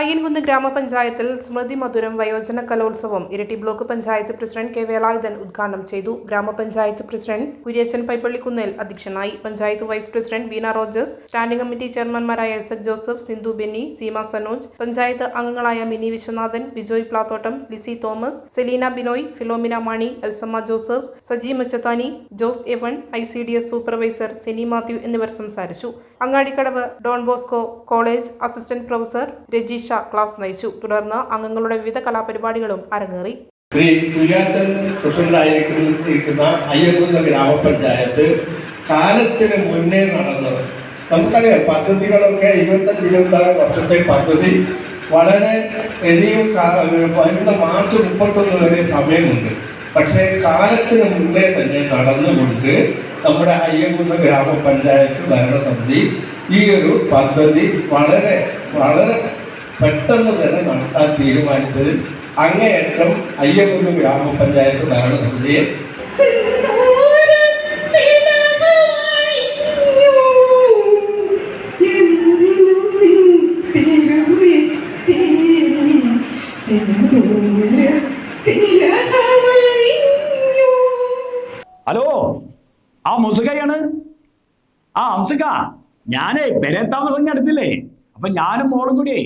അയ്യൻകുന്ന് ഗ്രാമപഞ്ചായത്തിൽ സ്മൃതി മധുരം വയോജന കലോത്സവം ഇരട്ടി block panchayat president K Velayudhan ഉദ്ഘാടനം ചെയ്തു. ഗ്രാമപഞ്ചായത്ത് പ്രസിഡന്റ് കുര്യച്ചൻ പൈപ്പള്ളിക്കുന്നേൽ അധ്യക്ഷനായി. Panchayat vice president Beena Rogers standing committee ചെയർമാൻമാരായ S Joseph Sindhu Benny Seema Sanoj panchayat അംഗങ്ങളായ Mini Viswanathan Bijoy Plathottam Lissy Thomas Selina Binoy Philomina Mani Elsamma Joseph Saji Machathani Jose എവൺ I C D S supervisor Seni Mathew എന്നിവർ സംസാരിച്ചു. Angadikadavu Don Bosco college assistant professor Rajeesha class നയിച്ചു. തുടർന്ന് അംഗങ്ങളുടെ വിവിധ കലാപരിപാടികളും അരങ്ങേറി. ശ്രീ കുര്യാച്ചൻ പ്രസിഡന്റായിരിക്കുന്ന അയ്യപ്പുന്ന ഗ്രാമപഞ്ചായത്ത് കാലത്തിന് മുന്നേ നടന്നത് നമുക്കറിയാം പദ്ധതികളൊക്കെ ഇരുപത്തഞ്ച് ഇരുപത്തി ആറ് വർഷത്തെ പദ്ധതി വളരെ ഇനിയും വരുന്ന മാർച്ച് മുപ്പത്തൊന്ന് വരെ സമയമുണ്ട്. പക്ഷേ കാലത്തിന് മുന്നേ തന്നെ നടന്നുകൊണ്ട് നമ്മുടെ അയ്യപ്പുന്ന ഗ്രാമപഞ്ചായത്ത് ഭരണസമിതി ഈ ഒരു പദ്ധതി വളരെ വളരെ പെട്ടെന്ന് തന്നെ നടത്താൻ തീരുമാനിച്ചത് അങ്ങേയറ്റം അയ്യകുന്ന് ഗ്രാമപഞ്ചായത്ത് ഭരണസമിതിയെ ഹലോ ആ മുസുകയാണ് ആ അംസുക ഞാനേ പെരേ താമസം അപ്പൊ ഞാനും മോളും കൂടിയേ.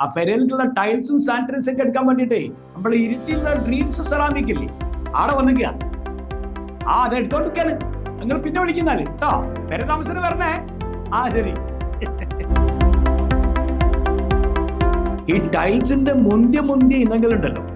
ആ പെരയിലുള്ള ടൈൽസും സാനിറ്റൈസും ഒക്കെ എടുക്കാൻ വേണ്ടിട്ടേ നമ്മുടെ ഇരുട്ടിലുള്ള ഡ്രീംസ് സെറാമിക് ഇല്ലേ ആടെ വന്നിക്കുക ആ അത് എടുത്തോണ്ടിരിക്കാണ്. നിങ്ങൾ പിന്നെ വിളിക്കുന്നാൽ. കേട്ടോ പെര താമസത്തിന് വരണേ. ആ ശരി. ഈ ടൈൽസിന്റെ മുന്തിയ മുന്തിയ ഇനങ്ങളുണ്ടല്ലോ.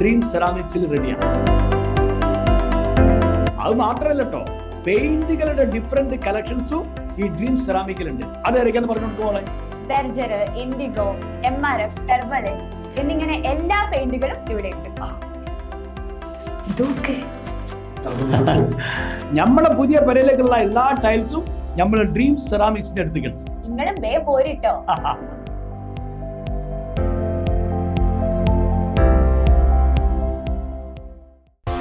ഡ്രീം സെറാമിക്സിൽ റെഡിയാണ് അത് മാത്രമല്ല കേട്ടോ പെയിന്റുകളുടെ ഡിഫറെന്റ് കളക്ഷൻസും ഈ ഡ്രീം സെറാമിക്കിലുണ്ട് അത് ഏതൊക്കെയാന്ന് പറഞ്ഞു കൊടുക്കുമോളെ Berger Indigo M R F ടെർബലെക്സ് എന്നിങ്ങനെ എല്ലാ പെയിന്റുകളും ഇവിടെ ഉണ്ട്. നമ്മുടെ പുതിയ പെരയിലേക്കുള്ള എല്ലാ ടൈൽസും നമ്മൾ ഡ്രീം സെറാമിക്സിന്റെ എടുത്തിട്ടുണ്ട് നിങ്ങളും വേ പോരിട്ടോ